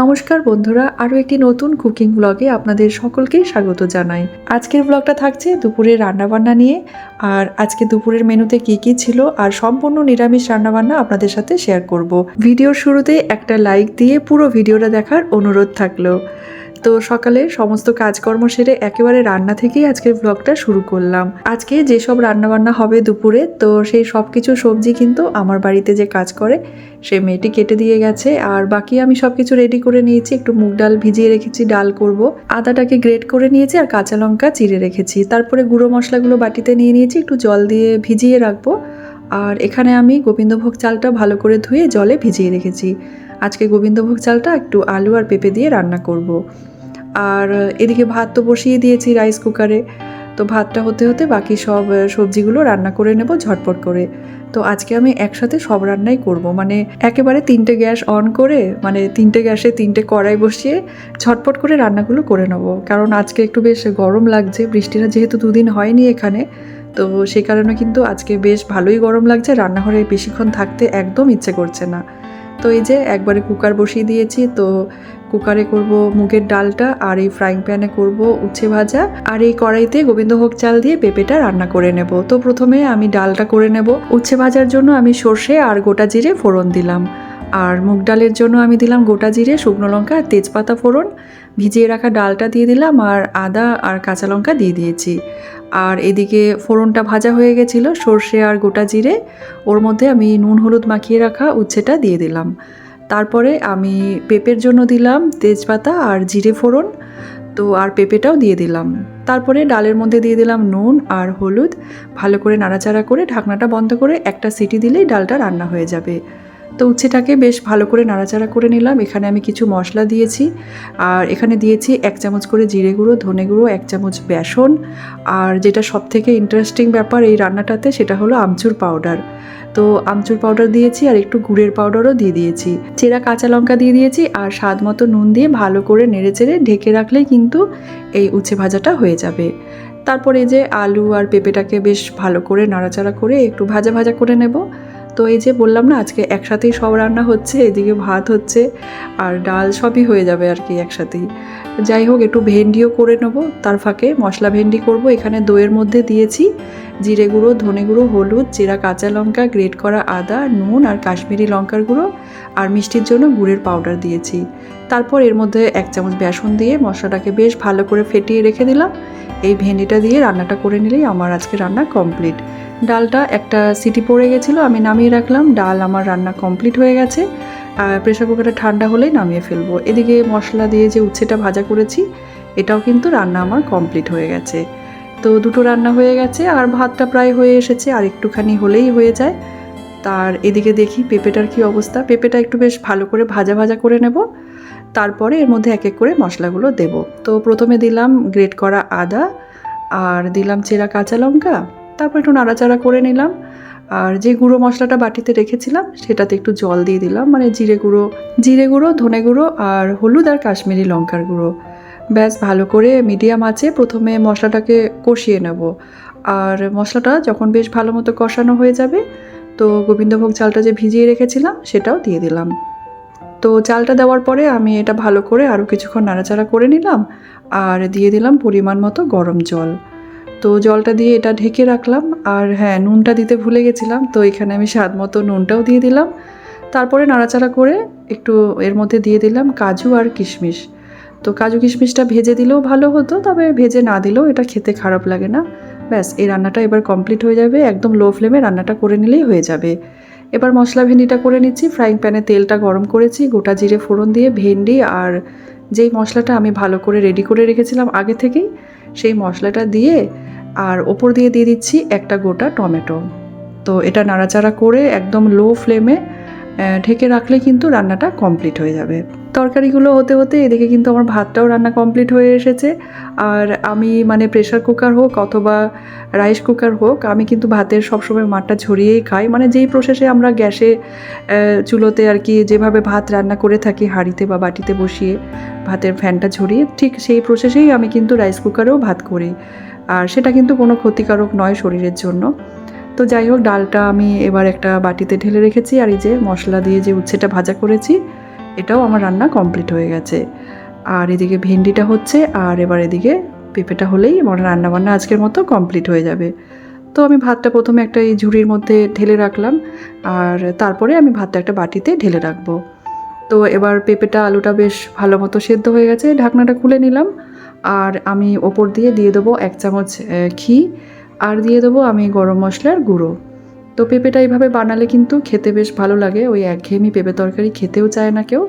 নমস্কার বন্ধুরা, আরও একটি নতুন কুকিং ব্লগে আপনাদের সকলকে স্বাগত জানাই। আজকের ব্লগটা থাকছে দুপুরের রান্নাবান্না নিয়ে, আর আজকে দুপুরের মেনুতে কি কি ছিল আর সম্পূর্ণ নিরামিষ রান্নাবান্না আপনাদের সাথে শেয়ার করব। ভিডিওর শুরুতে একটা লাইক দিয়ে পুরো ভিডিওটা দেখার অনুরোধ থাকল। তো সকালে সমস্ত কাজকর্ম সেরে একেবারে রান্না থেকেই আজকের ব্লগটা শুরু করলাম। আজকে যেসব রান্নাবান্না হবে দুপুরে, তো সেই সব কিছু সবজি কিন্তু আমার বাড়িতে যে কাজ করে, সে মেয়েটি কেটে দিয়ে গেছে। আর বাকি আমি সব কিছু রেডি করে নিয়েছি, একটু মুগ ডাল ভিজিয়ে রেখেছি, ডাল করব। আদাটাকে গ্রেট করে নিয়েছি আর কাঁচা লঙ্কা চিড়ে রেখেছি। তারপরে গুঁড়ো মশলাগুলো বাটিতে নিয়ে নিয়েছি, একটু জল দিয়ে ভিজিয়ে রাখব। আর এখানে আমি গোবিন্দভোগ চালটা ভালো করে ধুয়ে জলে ভিজিয়ে রেখেছি। আজকে গোবিন্দভোগ চালটা একটু আলু আর পেঁপে দিয়ে রান্না করব। আর এদিকে ভাত তো বসিয়ে দিয়েছি রাইস কুকারে তো ভাতটা হতে হতে বাকি সব সবজিগুলো রান্না করে নেব ঝটপট করে। তো আজকে আমি একসাথে সব রান্নাই করব। মানে একেবারে তিনটে গ্যাস অন করে মানে তিনটে গ্যাসে তিনটে কড়াই বসিয়ে ঝটপট করে রান্নাগুলো করে নেব। কারণ আজকে একটু বেশ গরম লাগছে, বৃষ্টিটা যেহেতু দুদিন হয়নি এখানে, তো সেই কারণে কিন্তু আজকে বেশ ভালোই গরম লাগছে, রান্নাঘরে বেশিক্ষণ থাকতে একদম ইচ্ছে করছে না। তো এই যে একবারে কুকার বসিয়ে দিয়েছি, তো কুকারে করব মুগের ডালটা, আর এই ফ্রাইং প্যানে করব উচ্ছে ভাজা, আর এই কড়াইতে গোবিন্দভোগ চাল দিয়ে পেঁপেটা রান্না করে নেব। তো প্রথমে আমি ডালটা করে নেব। উচ্ছে ভাজার জন্য আমি সর্ষে আর গোটা জিরে ফোড়ন দিলাম। আর মুগ ডালের জন্য আমি দিলাম গোটা জিরে, শুকনো লঙ্কা, আর তেজপাতা ফোড়ন। ভিজিয়ে রাখা ডালটা দিয়ে দিলাম, আর আদা আর কাঁচা লঙ্কা দিয়ে দিয়েছি। আর এদিকে ফোড়নটা ভাজা হয়ে গেছিল, সর্ষে আর গোটা জিরে। ওর মধ্যে আমি নুন হলুদ মাখিয়ে রাখা উচ্ছেটা দিয়ে দিলাম। তারপরে আমি পেঁপের জন্য দিলাম তেজপাতা আর জিরে ফোড়ন, তো আর পেঁপেটাও দিয়ে দিলাম। তারপরে ডালের মধ্যে দিয়ে দিলাম নুন আর হলুদ, ভালো করে নাড়াচাড়া করে ঢাকনাটা বন্ধ করে একটা সিটি দিলেই ডালটা রান্না হয়ে যাবে। তো উচ্ছেটাকে বেশ ভালো করে নাড়াচাড়া করে নিলাম, এখানে আমি কিছু মশলা দিয়েছি, আর এখানে দিয়েছি এক চামচ করে জিরে গুঁড়ো, ধনে গুঁড়ো, এক চামচ বেসন, আর যেটা সব থেকে ইন্টারেস্টিং ব্যাপার এই রান্নাটাতে সেটা হলো আমচুর পাউডার তো আমচুর পাউডার দিয়েছি আর একটু গুড়ের পাউডারও দিয়ে দিয়েছি। চেরা কাঁচা লঙ্কা দিয়ে দিয়েছি আর স্বাদ মতো নুন দিয়ে ভালো করে নেড়ে চেড়ে ঢেকে রাখলেই কিন্তু এই উচ্ছে ভাজাটা হয়ে যাবে। তারপরে যে আলু আর পেঁপেটাকে বেশ ভালো করে নাড়াচাড়া করে একটু ভাজা ভাজা করে নেব। তো এই যে বললাম না, আজকে একসাথেই সব রান্না হচ্ছে, এদিকে ভাত হচ্ছে আর ডাল সবই হয়ে যাবে আর কি একসাথেই। যাই হোক একটু ভেন্ডিও করে নেব। তার ফাঁকে মশলা ভেন্ডি করব। এখানে দইয়ের মধ্যে দিয়েছি জিরে গুঁড়ো, ধনে গুঁড়ো, হলুদ, চেরা কাঁচা লঙ্কা, গ্রেট করা আদা, নুন আর কাশ্মীরি লঙ্কার গুঁড়ো আর মিষ্টির জন্য গুড়ের পাউডার দিয়েছি। তারপর এর মধ্যে এক চামচ বেসন দিয়ে মশলাটাকে বেশ ভালো করে ফেটিয়ে রেখে দিলাম। এই ভেন্ডিটা দিয়ে রান্নাটা করে নিলেই আমার আজকে রান্না কমপ্লিট। ডালটা একটা সিটি পড়ে গেছিল, আমি নামিয়ে রাখলাম। ডাল আমার রান্না কমপ্লিট হয়ে গেছে। প্রেশার কুকারটা ঠান্ডা হলেই নামিয়ে ফেলব। এদিকে মশলা দিয়ে যে উচ্ছেটা ভাজা করেছি, এটাও কিন্তু রান্না আমার কমপ্লিট হয়ে গেছে। তো দুটো রান্না হয়ে গেছে, আর ভাতটা প্রায় হয়ে এসেছে, আর একটুখানি হলেই হয়ে যায়। তার এদিকে দেখি পেঁপেটার কি অবস্থা। পেঁপেটা একটু বেশ ভালো করে ভাজা ভাজা করে নেব। তারপরে এর মধ্যে এক এক করে মশলাগুলো দেব। তো প্রথমে দিলাম গ্রেট করা আদা, আর দিলাম চেরা কাঁচা লঙ্কা, তারপর একটু নাড়াচাড়া করে নিলাম। আর যে গুঁড়ো মশলাটা বাটিতে রেখেছিলাম, সেটাতে একটু জল দিয়ে দিলাম। মানে জিরে গুঁড়ো জিরে গুঁড়ো, ধনে গুঁড়ো আর হলুদ আর কাশ্মীরি লঙ্কার গুঁড়ো। ব্যাস, ভালো করে মিডিয়াম আছে প্রথমে মশলাটাকে কষিয়ে নেব। আর মশলাটা যখন বেশ ভালো মতো কষানো হয়ে যাবে, তো গোবিন্দভোগ চালটা যে ভিজিয়ে রেখেছিলাম, সেটাও দিয়ে দিলাম। তো চালটা দেওয়ার পরে আমি এটা ভালো করে আরও কিছুক্ষণ নাড়াচাড়া করে নিলাম, আর দিয়ে দিলাম পরিমাণ মতো গরম জল। তো জলটা দিয়ে এটা ঢেকে রাখলাম। আর হ্যাঁ নুনটা দিতে ভুলে গেছিলাম, তো এখানে আমি স্বাদ মতো নুনটাও দিয়ে দিলাম। তারপরে নাড়াচাড়া করে একটু এর মধ্যে দিয়ে দিলাম কাজু আর কিশমিশ। তো কাজু কিশমিশটা ভেজে দিলেও ভালো হতো, তবে ভেজে না দিলেও এটা খেতে খারাপ লাগে না। ব্যাস, এই রান্নাটা এবার কমপ্লিট হয়ে যাবে। একদম লো ফ্লেমে রান্নাটা করে নিলেই হয়ে যাবে। এবার মশলা ভেন্ডিটা করে নিচ্ছি। ফ্রাইং প্যানে তেলটা গরম করেছি, গোটা জিরে ফোড়ন দিয়ে, ভেন্ডি আর যেই মশলাটা আমি ভালো করে রেডি করে রেখেছিলাম আগে থেকেই, সেই মশলাটা দিয়ে আর ওপর দিয়ে দিয়ে দিচ্ছি একটা গোটা টমেটো। তো এটা নাড়াচাড়া করে একদম লো ফ্লেমে ঢেকে রাখলে কিন্তু রান্নাটা কমপ্লিট হয়ে যাবে। তরকারিগুলো হতে হতে এদিকে কিন্তু আমার ভাতটাও রান্না কমপ্লিট হয়ে এসেছে। আর আমি মানে প্রেশার কুকার হোক অথবা রাইস কুকার হোক, আমি কিন্তু ভাতের সবসময় মাঠটা ঝরিয়েই খাই। মানে যেই প্রসেসে আমরা গ্যাসে চুলোতে আর কি যেভাবে ভাত রান্না করে থাকি, হাঁড়িতে বা বাটিতে বসিয়ে ভাতের ফ্যানটা ঝরিয়ে, ঠিক সেই প্রসেসেই আমি কিন্তু রাইস কুকারেও ভাত করি। আর সেটা কিন্তু কোনো ক্ষতিকারক নয় শরীরের জন্য। তো যাই হোক, ডালটা আমি এবার একটা বাটিতে ঢেলে রেখেছি আর এই যে মশলা দিয়ে যে উচ্ছেটা ভাজা করেছি, এটাও আমার রান্না কমপ্লিট হয়ে গেছে। আর এদিকে ভেন্ডিটা হচ্ছে আর এবার এদিকে পেঁপেটা হলেই আমার রান্নাবান্না আজকের মতো কমপ্লিট হয়ে যাবে। তো আমি ভাতটা প্রথমে একটা এই ঝুড়ির মধ্যে ঢেলে রাখলাম আর তারপরে আমি ভাতটা একটা বাটিতে ঢেলে রাখব। তো এবার পেঁপেটা আলুটা বেশ ভালো মতো সেদ্ধ হয়ে গেছে, ঢাকনাটা খুলে নিলাম। আর আমি ওপর দিয়ে দিয়ে দেবো এক চামচ ঘি, আর দিয়ে দেবো আমি গরম মশলার গুঁড়ো। তো পেঁপেটা এইভাবে বানালে কিন্তু খেতে বেশ ভালো লাগে, ওই একঘেয়েমি পেঁপে তরকারি খেতেও চায় না কেউ।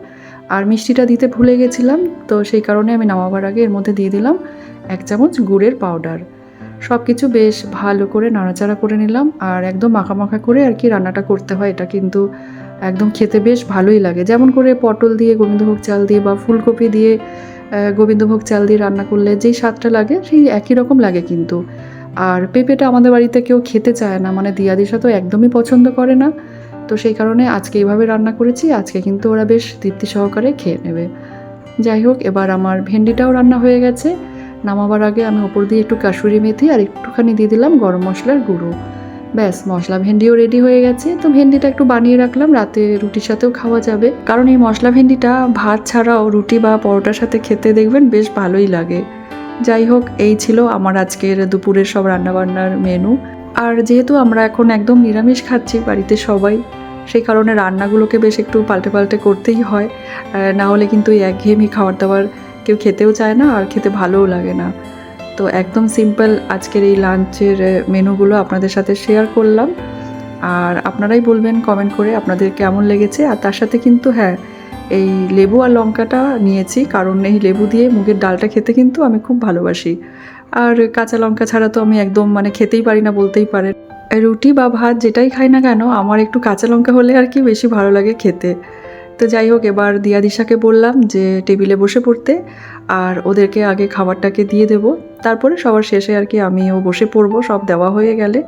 আর মিষ্টিটা দিতে ভুলে গেছিলাম, তো সেই কারণে আমি নামাবার আগে এর মধ্যে দিয়ে দিলাম এক চামচ গুড়ের পাউডার। সব কিছু বেশ ভালো করে নাড়াচাড়া করে নিলাম, আর একদম মাখা করে আর কি রান্নাটা করতে হয়, এটা কিন্তু একদম খেতে বেশ ভালোই লাগে। যেমন করে পটল দিয়ে, গোবিন্দভোগ চাল দিয়ে বা ফুলকপি দিয়ে গোবিন্দভোগ চাল দিয়ে রান্না করলে যেই স্বাদটা লাগে সেই একই রকম লাগে কিন্তু। আর পেঁপেটা আমাদের বাড়িতে কেউ খেতে চায় না মানে দিয়া দিয়াদিশা তো একদমই পছন্দ করে না। তো সেই কারণে আজকে এইভাবে রান্না করেছি, আজকে কিন্তু ওরা বেশ তৃপ্তি সহকারে খেয়ে নেবে। যাই হোক, এবার আমার ভেন্ডিটাও রান্না হয়ে গেছে। নামাবার আগে আমি ওপর দিয়ে একটু কাসুরি মেথি আর একটুখানি দিয়ে দিলাম গরম মশলার গুঁড়ো। ব্যাস, মশলা ভেন্ডিও রেডি হয়ে গেছে। তো ভেন্ডিটা একটু বানিয়ে রাখলাম, রাতে রুটির সাথেও খাওয়া যাবে। কারণ এই মশলা ভেন্ডিটা ভাত ছাড়াও রুটি বা পরোটার সাথে খেতে দেখবেন বেশ ভালোই লাগে। যাই হোক, এই ছিল আমার আজকের দুপুরের সব রান্নাবান্নার মেনু আর যেহেতু আমরা এখন একদম নিরামিষ খাচ্ছি বাড়িতে সবাই, সেই কারণে রান্নাগুলোকে বেশ একটু পাল্টে পাল্টে করতেই হয়। না হলে কিন্তু এই একঘেয়েমি খাবার দাবার কেউ খেতেও চায় না, আর খেতে ভালোও লাগে না। তো একদম সিম্পল আজকের এই লাঞ্চের মেনুগুলো আপনাদের সাথে শেয়ার করলাম। আর আপনারাই বলবেন কমেন্ট করে আপনাদের কেমন লেগেছে। আর তার সাথে কিন্তু হ্যাঁ এই লেবু আর লঙ্কাটা নিয়েছি, কারণ এই লেবু দিয়ে মুগের ডালটা খেতে কিন্তু আমি খুব ভালোবাসি। আর কাঁচা লঙ্কা ছাড়া তো আমি একদম মানে খেতেই পারি না, বলতেই পারে রুটি বা ভাত যেটাই খাই না কেন, আমার একটু কাঁচা লঙ্কা হলে আর কি বেশি ভালো লাগে খেতে। তো যাই হোক, এবার দিয়া দিশাকে বললাম যে টেবিলে বসে পড়তে, আর ওদেরকে আগে খাবারটাকে দিয়ে দেব। তারপরে সবার শেষে আর কি আমিও বসে পড়ব, সব দেওয়া হয়ে গেলে।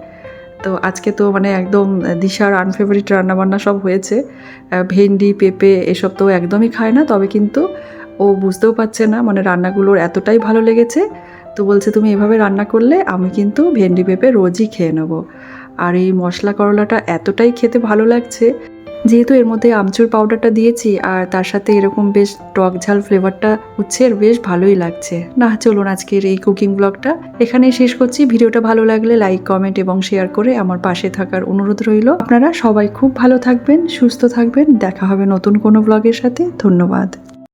তো আজকে তো মানে একদম দিশার আনফেভারিট রান্নাবান্না সব হয়েছে। ভেন্ডি, পেঁপে এসব তো একদমই খায় না, তবে কিন্তু ও বুঝতেও পারছে না মানে রান্নাগুলোর এতটাই ভালো লেগেছে। তো বলছে, তুমি এভাবে রান্না করলে আমি কিন্তু ভেন্ডি, পেঁপে রোজই খেয়ে নেব। আর এই মশলা করলাটা এতটাই খেতে ভালো লাগছে যেহেতু এর মধ্যে আমচুর পাউডারটা দিয়েছি আর তার সাথে এরকম বেশ টক ঝাল ফ্লেভারটা উচ্ছের বেশ ভালোই লাগছে। না চলুন আজকের এই কুকিং ব্লগটা এখানেই শেষ করছি। ভিডিওটা ভালো লাগলে লাইক কমেন্ট এবং শেয়ার করে আমার পাশে থাকার অনুরোধ রইল। আপনারা সবাই খুব ভালো থাকবেন, সুস্থ থাকবেন। দেখা হবে নতুন কোনো ব্লগের সাথে। ধন্যবাদ।